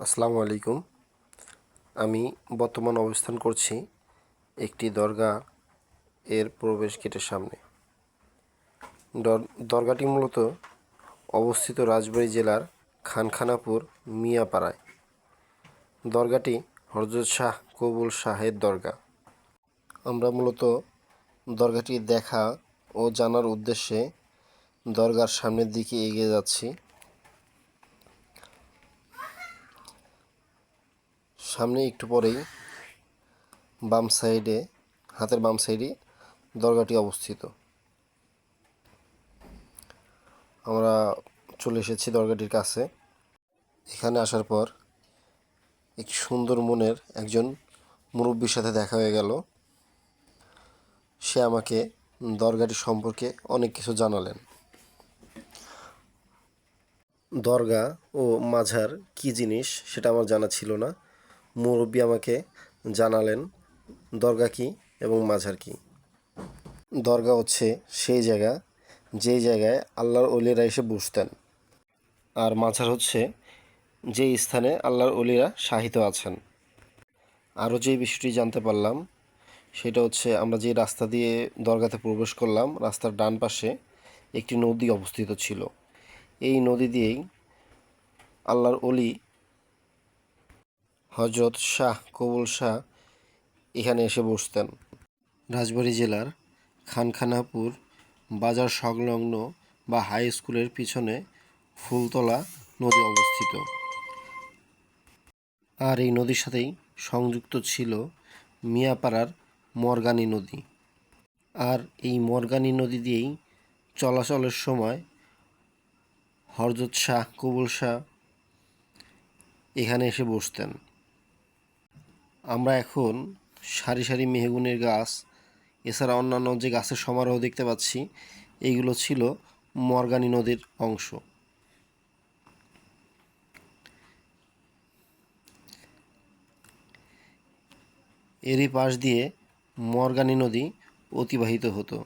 আসসালামু আলাইকুম। আমি বর্তমান অবস্থান করছি একটি দরগা এর প্রবেশ গেটের সামনে। দর- দরগাটি মূলত অবস্থিত রাজবাড়ী জেলার খানখানাপুর মিয়াপাড়ায়। দরগাটি হরজত শাহ কবুল শাহের দরগা। আমরা মূলত দরগাটি দেখা ও জানার উদ্দেশ্যে দরগার সামনের দিকে এগিয়ে যাচ্ছি। সামনে একটু পরেই বাম সাইডে, হাতের বাম সাইডে দরগাটি অবস্থিত। আমরা চলে এসেছি দরগাটির কাছে। এখানে আসার পর এক সুন্দর মনের একজন মুরব্বীর সাথে দেখা হয়ে গেল। সে আমাকে দরগাটি সম্পর্কে অনেক কিছু জানালেন। দরগা ও মাঝার কি জিনিস সেটা আমার জানা ছিল না। মুরব্বী আমাকে জানালেন, দরগা কি এবং মাঝার কি? দরগা হচ্ছে সেই জায়গা, যেই জায়গায় আল্লাহর অলিরা এসে বসতেন। আর মাঝার হচ্ছে যেই স্থানে আল্লাহর অলিরা সাহিত্য আছেন। আরও যে বিষয়টি জানতে পারলাম, সেটা হচ্ছে আমরা যে রাস্তা দিয়ে দরগাতে প্রবেশ করলাম, রাস্তার ডান পাশে একটি নদী অবস্থিত ছিল। এই নদী দিয়েই আল্লাহর অলি হজরত শাহ কবুল শাহ এখানে এসে বসতেন। রাজবাড়ী জেলার খানখানাপুর বাজার সংলগ্ন বা হাই স্কুলের পিছনে ফুলতলা নদী অবস্থিত। আর এই নদীর সাথেই সংযুক্ত ছিল মিয়াপাড়ার মর্গানী নদী। আর এই মর্গানী নদী দিয়েই চলাচলের সময় হরজত শাহ কবুল শাহ এখানে এসে বসতেন। আমরা এখন সারি সারি মেহগুনের গাছ, এছাড়া অন্যান্য যে গাছের সমারোহ দেখতে পাচ্ছি এইগুলো ছিল মর্গানী নদীর অংশ। এরই পাশ দিয়ে মর্গানী নদী অতিবাহিত হতো।